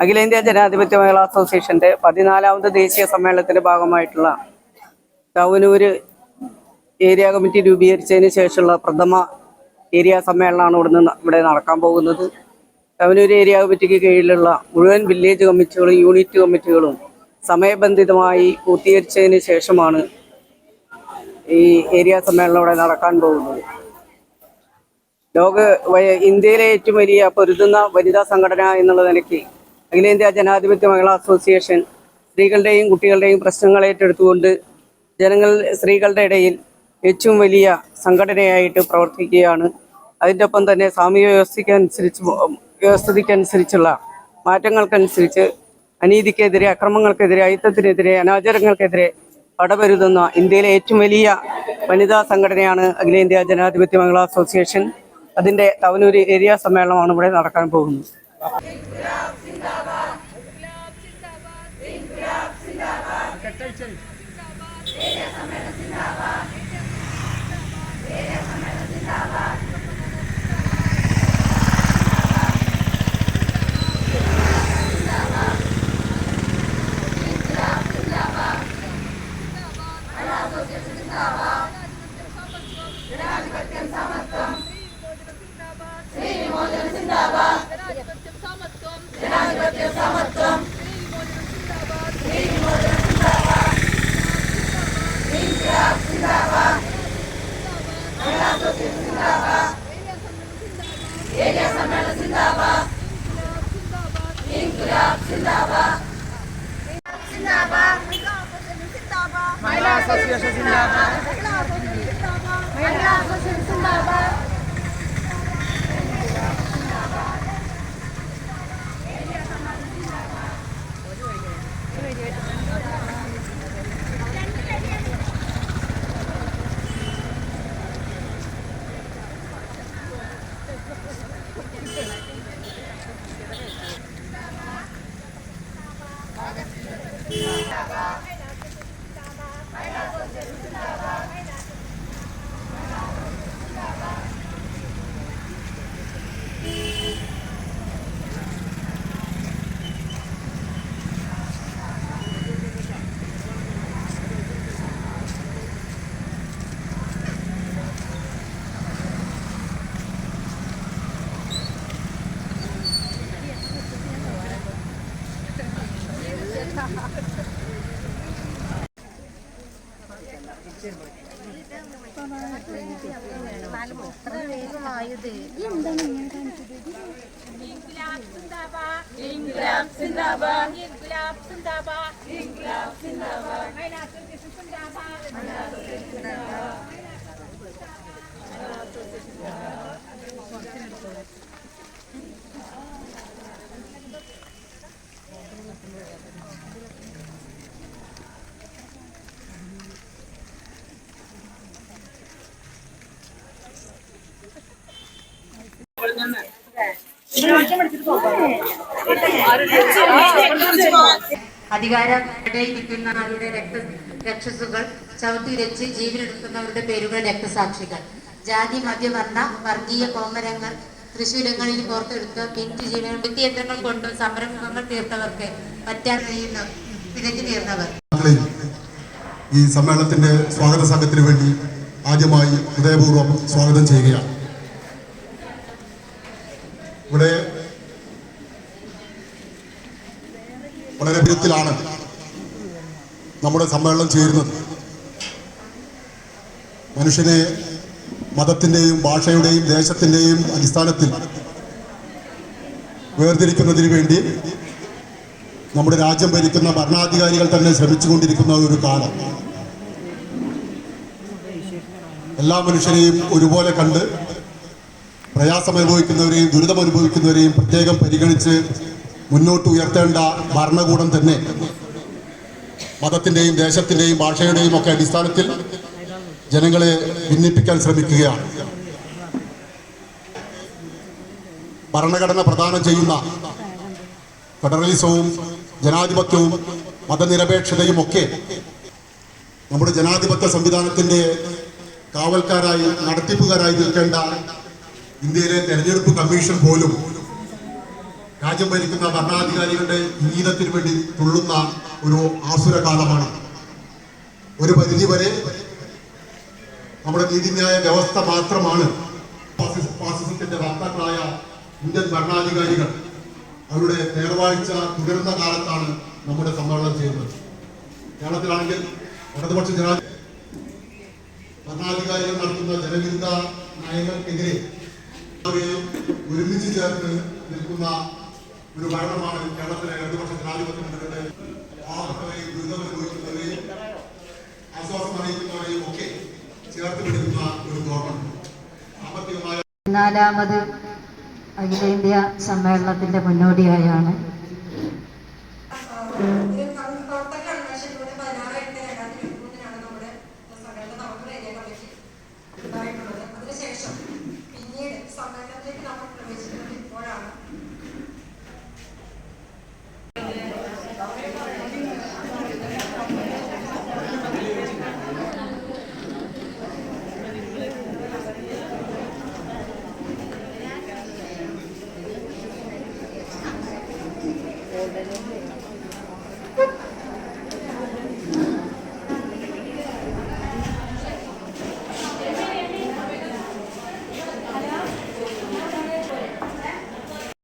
അഖിലേന്ത്യാ ജനാധിപത്യ മഹിളാ അസോസിയേഷന്റെ പതിനാലാമത് ദേശീയ സമ്മേളനത്തിന്റെ ഭാഗമായിട്ടുള്ള തവനൂര് ഏരിയ കമ്മിറ്റി രൂപീകരിച്ചതിന് ശേഷമുള്ള പ്രഥമ ഏരിയ സമ്മേളനമാണ് ഇവിടുന്ന് ഇവിടെ നടക്കാൻ പോകുന്നത്. തവനൂര് ഏരിയ കമ്മിറ്റിക്ക് കീഴിലുള്ള മുഴുവൻ വില്ലേജ് കമ്മിറ്റികളും യൂണിറ്റ് കമ്മിറ്റികളും സമയബന്ധിതമായി പൂർത്തീകരിച്ചതിന് ശേഷമാണ് ഈ ഏരിയ സമ്മേളനം ഇവിടെ നടക്കാൻ പോകുന്നത്. ലോക ഇന്ത്യയിലെ ഏറ്റവും വലിയ പൊരുതുന്ന വനിതാ സംഘടന എന്നുള്ള നിലയ്ക്ക് അഖിലേന്ത്യാ ജനാധിപത്യ മഹിളാ അസോസിയേഷൻ സ്ത്രീകളുടെയും കുട്ടികളുടെയും പ്രശ്നങ്ങൾ ഏറ്റെടുത്തുകൊണ്ട് ജനങ്ങൾ സ്ത്രീകളുടെ ഇടയിൽ ഏറ്റവും വലിയ സംഘടനയായിട്ട് പ്രവർത്തിക്കുകയാണ്. അതിന്റെ ഒപ്പം തന്നെ സാമൂഹ്യ വ്യവസ്ഥയ്ക്കനുസരിച്ച് വ്യവസ്ഥതയ്ക്കനുസരിച്ചുള്ള മാറ്റങ്ങൾക്കനുസരിച്ച് അനീതിക്കെതിരെ അക്രമങ്ങൾക്കെതിരെ അയിത്തത്തിനെതിരെ അനാചാരങ്ങൾക്കെതിരെ പടപരുതുന്ന ഇന്ത്യയിലെ ഏറ്റവും വലിയ വനിതാ സംഘടനയാണ് അഖിലേന്ത്യാ ജനാധിപത്യ മഹിളാ അസോസിയേഷൻ. അതിന്റെ തവനൂര് ഏരിയ സമ്മേളനമാണ് ഇവിടെ നടക്കാൻ പോകുന്നത്. മഹിളാ അസോസിയേഷൻ സിന്ദാബാദ് മഹിളാ അസോസിയേഷൻ സിന്ദാബാദ് മഹിളാ അസോസിയേഷൻ സിന്ദാബാദ് ഇൻക്ലാബ് സിന്ദാബാദ് ഇൻക്ലാബ് സിന്ദാബാദ് ഇൻക്ലാബ് സിന്ദാബാദ് ഇൻക്ലാബ് സിന്ദാബാദ് മഹിളാ അസോസിയേഷൻ സിന്ദാബാദ് മഹിളാ അസോസിയേഷൻ സിന്ദാബാദ് അധികാരം ഇടയിലിരിക്കുന്നവരുടെ രക്ത രക്ഷസുകൾ ചവിട്ടിരച്ച് ജീവനെടുക്കുന്നവരുടെ പേരുകൾ രക്തസാക്ഷികൾ. ജാതി മധ്യവർണ വർഗീയ കോമരങ്ങൾ തൃശൂരങ്ങളിൽ കോർത്തെടുത്ത് പിഞ്ചു ജീവൻ യന്ത്രങ്ങൾ കൊണ്ടും സംരംഭങ്ങൾ തീർത്തവർക്ക് പറ്റാൻ കഴിയുന്ന പിഴച്ചു തീർന്നവർ. ഈ സമ്മേളനത്തിന്റെ സ്വാഗത സംഘത്തിന് വേണ്ടി ആദ്യമായി ഹൃദയപൂർവം സ്വാഗതം ചെയ്യുകയാണ്. ഇവിടെ വളരെ വിധത്തിലാണ് നമ്മുടെ സമ്മേളനം ചേരുന്നത്. മനുഷ്യനെ മതത്തിന്റെയും ഭാഷയുടെയും ദേശത്തിന്റെയും അടിസ്ഥാനത്തിൽ വേർതിരിക്കുന്നതിന് വേണ്ടി നമ്മുടെ രാജ്യം ഭരിക്കുന്ന ഭരണാധികാരികൾ തന്നെ ശ്രമിച്ചുകൊണ്ടിരിക്കുന്ന ഒരു കാലം. എല്ലാ മനുഷ്യരെയും ഒരുപോലെ കണ്ട് പ്രയാസം അനുഭവിക്കുന്നവരെയും ദുരിതം അനുഭവിക്കുന്നവരെയും പ്രത്യേകം പരിഗണിച്ച് മുന്നോട്ട് ഉയർത്തേണ്ട ഭരണകൂടം തന്നെ മതത്തിന്റെയും ദേശത്തിന്റെയും ഭാഷയുടെയും ഒക്കെ അടിസ്ഥാനത്തിൽ ജനങ്ങളെ ഭിന്നിപ്പിക്കാൻ ശ്രമിക്കുകയാണ്. ഭരണഘടന പ്രദാനം ചെയ്യുന്ന ഫെഡറലിസവും ജനാധിപത്യവും മതനിരപേക്ഷതയും ഒക്കെ നമ്മുടെ ജനാധിപത്യ സംവിധാനത്തിന്റെ കാവൽക്കാരായി നടത്തിപ്പുകാരായി നിൽക്കേണ്ട ഇന്ത്യയിലെ തെരഞ്ഞെടുപ്പ് കമ്മീഷൻ പോലും രാജ്യം ഭരിക്കുന്ന ഭരണാധികാരികളുടെ ഇംഗീതത്തിന് വേണ്ടി തുള്ളുന്ന ഒരു ആസുര കാലമാണ് ഒരു പരിധി വരെ നമ്മുടെ നീതിന്യായ വ്യവസ്ഥ മാത്രമാണ് ഫാസിസ്- ഫാസിസത്തിന്റെ വക്താക്കളായ ഇന്ത്യൻ ഭരണാധികാരികൾ അവരുടെ നേർവാഴ്ച തുടരുന്ന കാലത്താണ് നമ്മുടെ സമ്മേളനം ചെയ്യുന്നത്. കേരളത്തിലാണെങ്കിൽ ഇടതുപക്ഷ ജനാ ഭരണാധികാരികൾ നടത്തുന്ന ജനവിരുദ്ധ നയങ്ങൾക്കെതിരെ ഒരുമിച്ച് ചേർത്ത് നിൽക്കുന്ന ഒരു ഭരണമാണ് കേരളത്തിലെ ഇടതുപക്ഷ ജനാധിപത്യ പാവപ്പെട്ടവരെയും ദുരിതമനുഭവിക്കുന്നവരെയും ആശ്വാസം അറിയിക്കുന്നവരെയും ഒക്കെ ചേർത്ത് പിടിക്കുന്ന ഒരു ഗവൺമെന്റ്. സാമ്പത്തികമായ നാലാമത് അഖിലേന്ത്യാ സമ്മേളനത്തിന്റെ മുന്നോടിയായാണ്.